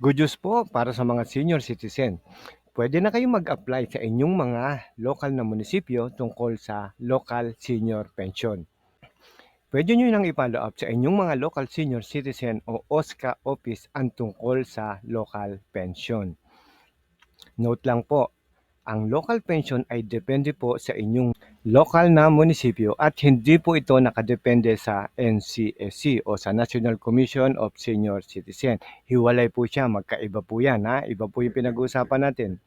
Good news po para sa mga senior citizen. Pwede na kayong mag-apply sa inyong mga local na munisipyo tungkol sa local senior pension. Pwede nyo nang i-follow up sa inyong mga local senior citizen o OSCA office ang tungkol sa local pension. Note lang po, ang local pension ay depende po sa inyong local na munisipyo at hindi po ito nakadepende sa NCSC o sa National Commission of Senior Citizen. Hiwalay po siya, magkaiba po yan ha. Iba po yung pinag-uusapan natin.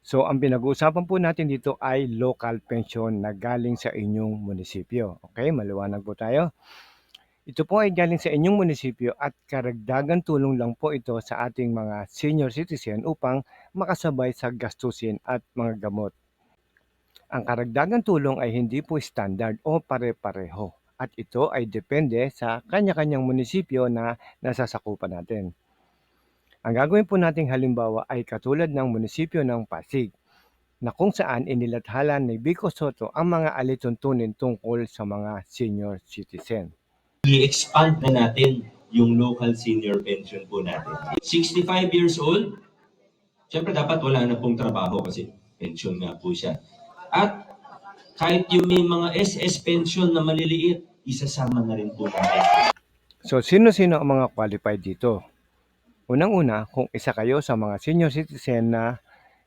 So ang pinag-uusapan po natin dito ay local pension na galing sa inyong munisipyo. Okay, maliwanag po tayo. Ito po ay galing sa inyong munisipyo at karagdagan tulong lang po ito sa ating mga senior citizen upang makasabay sa gastusin at mga gamot. Ang karagdagan tulong ay hindi po standard o pare-pareho at ito ay depende sa kanya-kanyang munisipyo na nasasakupan natin. Ang gagawin po nating halimbawa ay katulad ng munisipyo ng Pasig na kung saan inilathala ni Bico Soto ang mga alituntunin tungkol sa mga senior citizen. I-expand na natin yung local senior pension po natin. 65 years old, syempre dapat wala na pong trabaho kasi pension nga po siya. At kahit yung may mga SS pension na maliliit, isasama na rin po natin. So, sino-sino ang mga qualified dito? Unang-una, kung isa kayo sa mga senior citizen na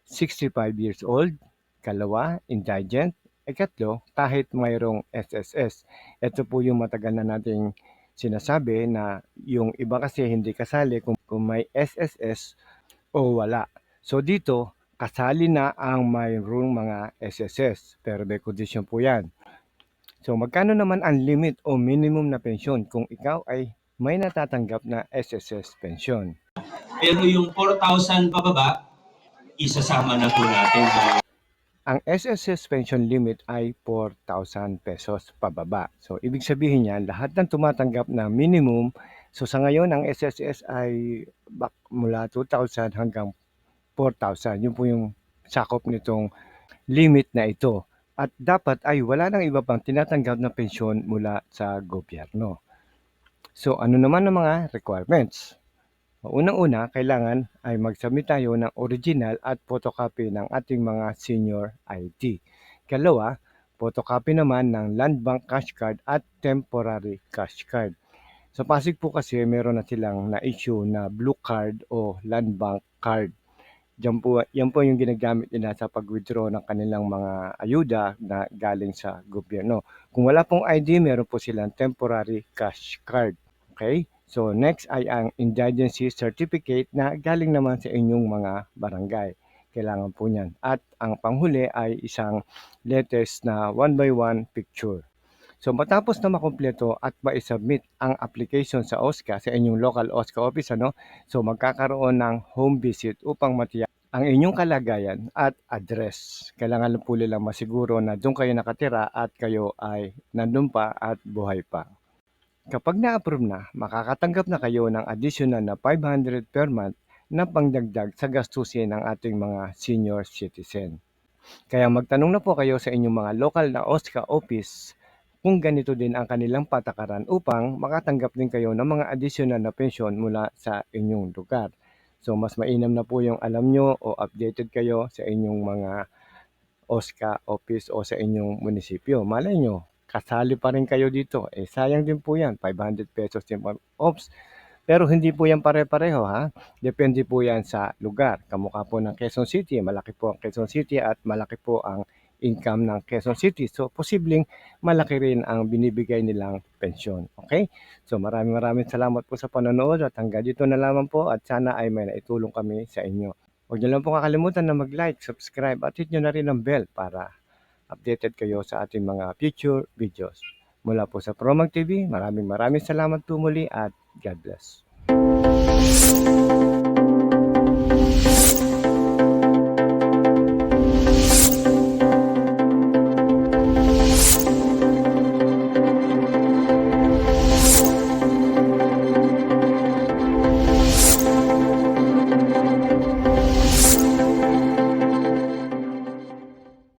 65 years old, kalawa, indigent, ikatlo, kahit mayroong SSS. Ito po yung matagal na nating sinasabi na yung iba kasi hindi kasali kung, kung may SSS o wala. So dito, kasali na ang mayroong mga SSS, pero may condition po yan. So magkano naman ang limit o minimum na pensyon kung ikaw ay may natatanggap na SSS pension? Pero yung 4,000 pababa, isasama na po natin. Ang SSS pension limit ay 4,000 pesos pababa. So, ibig sabihin niyan, lahat ng tumatanggap na minimum, so sa ngayon, ang SSS ay bak mula 2,000 hanggang 4,000. Yun po yung sakop nitong limit na ito. At dapat ay wala nang iba pang tinatanggap na pensyon mula sa gobyerno. So, ano naman ang mga requirements? Unang-una, kailangan ay mag-submit tayo ng original at photocopy ng ating mga senior ID. Kalawa, photocopy naman ng Land Bank Cash Card at Temporary Cash Card. Sa Pasig po kasi meron na silang na-issue na Blue Card o Land Bank Card. Yan po, yan po yung ginagamit nila sa pag-withdraw ng kanilang mga ayuda na galing sa gobyerno. Kung wala pong ID, meron po silang Temporary Cash Card. Okay? So next ay ang indigency certificate na galing naman sa inyong mga barangay. Kailangan po niyan. At ang panghuli ay isang latest na one by one picture. So matapos na makumpleto at ma-submit ang application sa OSCA sa inyong local OSCA office ano, so magkakaroon ng home visit upang matiyak ang inyong kalagayan at address. Kailangan lang po nilang masiguro na doon kayo nakatira at kayo ay nandun pa at buhay pa. Kapag na-approve na, makakatanggap na kayo ng additional na 500 per month na pangdagdag sa gastusin ng ating mga senior citizen. Kaya magtanong na po kayo sa inyong mga local na OSCA office kung ganito din ang kanilang patakaran upang makatanggap din kayo ng mga additional na pensyon mula sa inyong lugar. So mas mainam na po yung alam nyo o updated kayo sa inyong mga OSCA office o sa inyong munisipyo. Malay nyo, kasali pa rin kayo dito. Eh sayang din po yan, 500 pesos din po. Oops, pero hindi po yan pare-pareho ha. Depende po yan sa lugar. Kamukha po ng Quezon City, malaki po ang Quezon City at malaki po ang income ng Quezon City. So, posibleng malaki rin ang binibigay nilang pensyon. Okay? So, maraming maraming salamat po sa panonood at hanggang dito na lamang po at sana ay may naitulong kami sa inyo. Huwag niyo lang po kakalimutan na mag-like, subscribe at hit nyo na rin ang bell para updated kayo sa ating mga future videos. Mula po sa Promag TV, maraming maraming salamat po muli at God bless.